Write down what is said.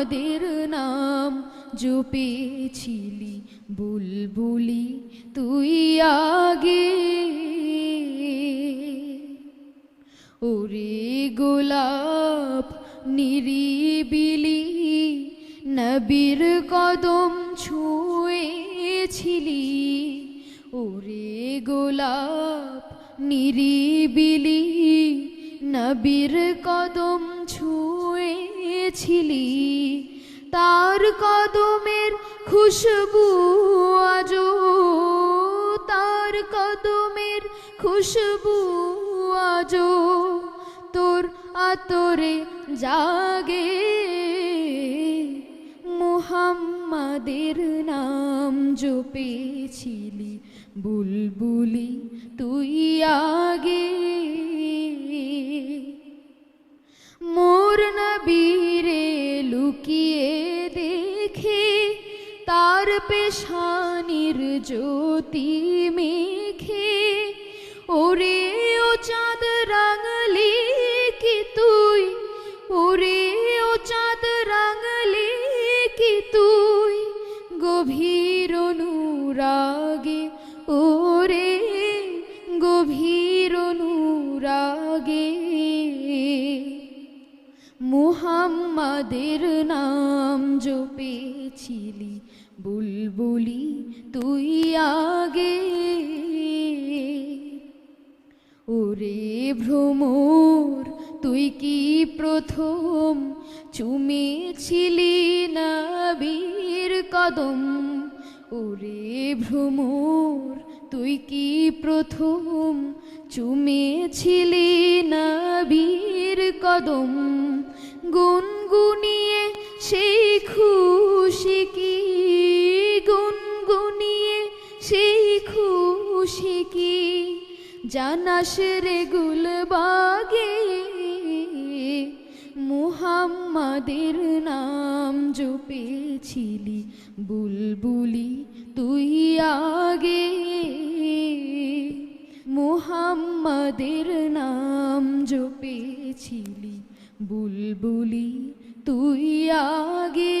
মুহাম্মাদের নাম জপেছিলি বুলবুলি, তুই আগে। ওরে গোলাপ নিরিবিলি, নবীর কদম ছুঁয়েছিলি। ওরে গোলাপ নিরিবিলি, নবীর কদম ছুঁয়েছিলি তার কদমের খুশবু আজো তার কদমের খুশবু আজো তোর আতরে জাগে। মুহাম্মাদের নাম জপেছিলি, বুলবুলি তুই লুকিয়ে দেখে তার পেশানির জ্যোতি মেখে ওরে ও চাঁদ রাঙলি কি তুই? ওরে ও চাঁদ রাঙলি কি তুই? গভীর অনুরাগে, ওরে গভীর অনুরাগে। মুহাম্মাদের নাম জপেছিলি, বুলবুলি তুই আগে। ওরে ভ্রমর, তুই কি প্রথম চুমেছিলি নবীর কদম? ওরে ভ্রমর, তুই কি প্রথম চুমেছিলি নবীর কদম? গুনগুনিয়ে সেই খুশি কি? গুনগুনিয়ে সেই খুশি কি? জানাস রে গুলবাগে, মুহাম্মাদের নাম জপেছিলি বুলবুলি তুই আগে। মুহাম্মাদের নাম জপেছিলি বুলবুলি তুই আগে